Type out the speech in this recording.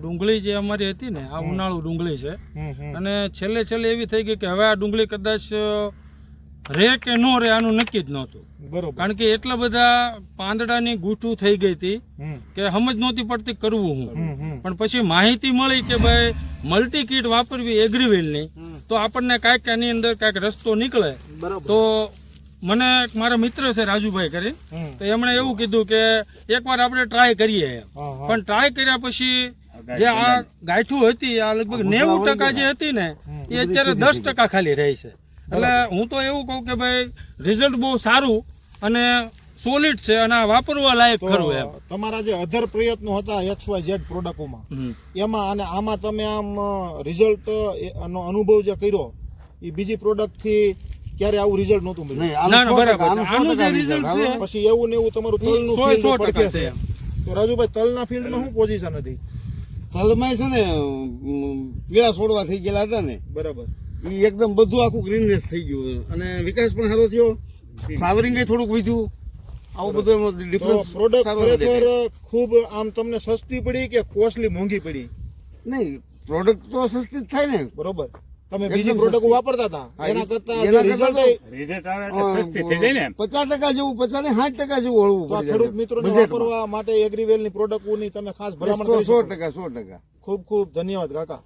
ડુંગળી જે અમારી હતી ને આ ઉનાળુ ડુંગળી છે. અને છેલ્લે છેલ્લે એવી થઈ ગઈ કે હવે આ ડુંગળી કદાચ રે રહે કે ન રહે આનું નક્કી જ નહોતું. બરોબર. કારણ કે એટલા બધા પાંદડાની ગૂઠું થઈ ગઈ હતી કે સમજ નહોતી પડતી કરવું હું. પણ પછી માહિતી મળી કે ભાઈ મલ્ટી કીટ વાપરવી એગ્રીવેલની તો આપણને કાંઈક એની અંદર કાંઈક રસ્તો નીકળે. તો મને મારા મિત્ર છે રાજુભાઈ કરી તો એમણે એવું કીધું કે એકવાર આપણે ટ્રાય કરીએ. પણ ટ્રાય કર્યા પછી જે આ ગાંઠું હતી આ લગભગ નેવું ટકા જે હતી ને એ અત્યારે દસ ટકા ખાલી રહી છે. એટલે હું તો એવું કહું કે ભાઈ રિઝલ્ટ બહુ સારું અને સોલિડ છે અને આ વાપરવા લાયક ખરું એમ. તમારા જે અધર પ્રયત્નો હતા એક્સ વાય ઝેડ પ્રોડક્ટોમાં. એમાં અને આમાં તમે આમ રિઝલ્ટ નો અનુભવ જે કર્યો એ બીજી પ્રોડક્ટથી ક્યારે આવું રિઝલ્ટ નહોતું મળ્યું? નહીં આનું ના બરાબર ટકા છે. આનું જે રિઝલ્ટ છે પછી એવું ને એવું તમારું તલનું સો પડકે ટકા છે? છે તો રાજુભાઈ તલના ફિલ્ડમાં શું પોઝિશન હતી? તલમાં છે ને પીળા છોડવા થઈ ગયેલા હતા ને બરાબર. એ એકદમ બધું આખું ગ્રીનનેસ થઈ ગયું અને વિકાસ પણ સારો થયો. ફ્લાવરિંગ થોડુંક વધ્યું. આવું બધું એમાં ડિફરન્સ પ્રોડક્ટ ખૂબ આમ તમને સસ્તી પડી કે કોસ્ટલી મોંઘી પડી? નહીં પ્રોડક્ટ તો સસ્તી જ થાય ને. બરોબર. તમે બીજી પ્રોડક્ટ વાપરતા હતા. એના કરતા રિઝલ્ટ આવે એટલે સસ્તી થઈ જાય ને પચાસ ટકા જેવું પચાસ ને સાઠ ટકા જેવું હળવું ખેડૂત મિત્રો વાપરવા માટે એગ્રીવેલ માટે એગ્રીવેલની પ્રોડક્ટોની તમે ખાસ ભલામણ સો ટકા સો ટકા. ખૂબ ખૂબ ધન્યવાદ કાકા.